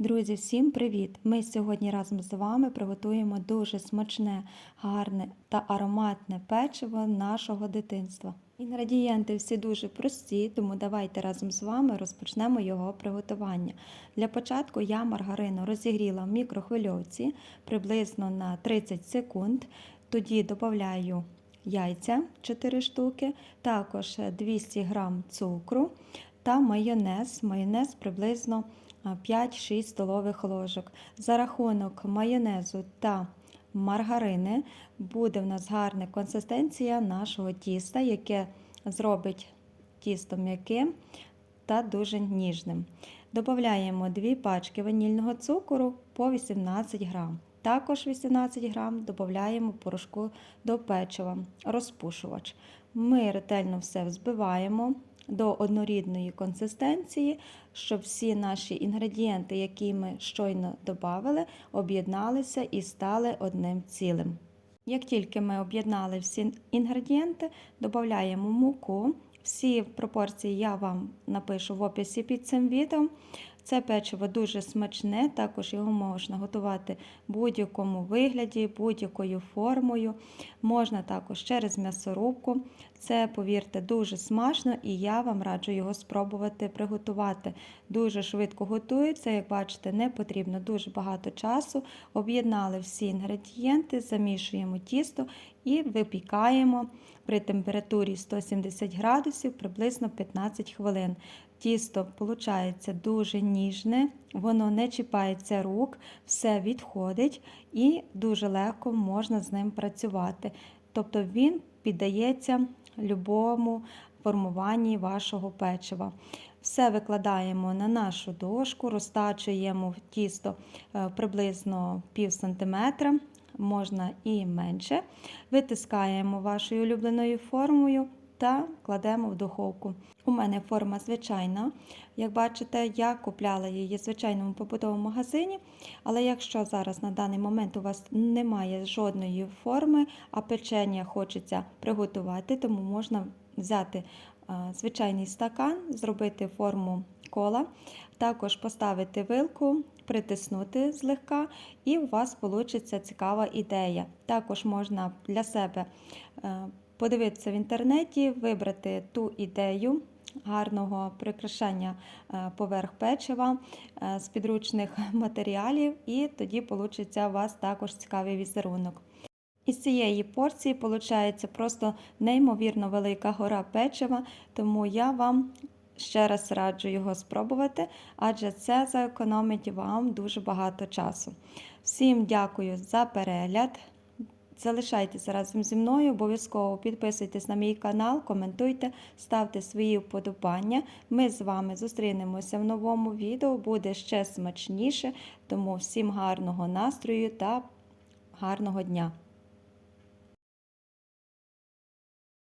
Друзі, всім привіт! Ми сьогодні разом з вами приготуємо дуже смачне, гарне та ароматне печиво нашого дитинства. Інгредієнти всі дуже прості, тому давайте разом з вами розпочнемо його приготування. Для початку я маргарину розігріла в мікрохвильовці приблизно на 30 секунд. Тоді додаю яйця 4 штуки, також 200 г цукру та майонез. Майонез приблизно 5-6 столових ложок. За рахунок майонезу та маргарини буде в нас гарна консистенція нашого тіста, яке зробить тісто м'яким та дуже ніжним. Додаємо 2 пачки ванільного цукру по 18 грам. Також 18 грам додаємо порошку до печива, розпушувач. Ми ретельно все взбиваємо до однорідної консистенції, щоб всі наші інгредієнти, які ми щойно додали, об'єдналися і стали одним цілим. Як тільки ми об'єднали всі інгредієнти, додаємо муку. Всі пропорції я вам напишу в описі під цим відео. Це печиво дуже смачне, також його можна готувати в будь-якому вигляді, будь-якою формою. Можна також через м'ясорубку. Це, повірте, дуже смачно і я вам раджу його спробувати приготувати. Дуже швидко готується, як бачите, не потрібно дуже багато часу. Об'єднали всі інгредієнти, замішуємо тісто і випікаємо при температурі 170 градусів приблизно 15 хвилин. Тісто виходить дуже ніжне, воно не чіпається рук, все відходить і дуже легко можна з ним працювати. Тобто він піддається любому формуванні вашого печива. Все викладаємо на нашу дошку, розтачуємо тісто е, приблизно пів сантиметра, можна і менше. Витискаємо вашою улюбленою формою та кладемо в духовку. У мене форма звичайна. Як бачите, я купляла її в звичайному побутовому магазині. Але якщо зараз на даний момент у вас немає жодної форми, а печення хочеться приготувати, тому можна взяти звичайний стакан, зробити форму кола, також поставити вилку, притиснути злегка, і у вас вийде цікава ідея. Також можна для себе е, подивитися в інтернеті, вибрати ту ідею. Гарного прикрашання е, поверх печива е, з підручних матеріалів, і тоді вийде у вас також цікавий візерунок. Із цієї порції виходить просто неймовірно велика гора печива, тому я вам ще раз раджу його спробувати, адже це зекономить вам дуже багато часу. Всім дякую за перегляд. Залишайтеся разом зі мною, обов'язково підписуйтесь на мій канал, коментуйте, ставте свої вподобання. Ми з вами зустрінемося в новому відео, буде ще смачніше. Тому всім гарного настрою та гарного дня!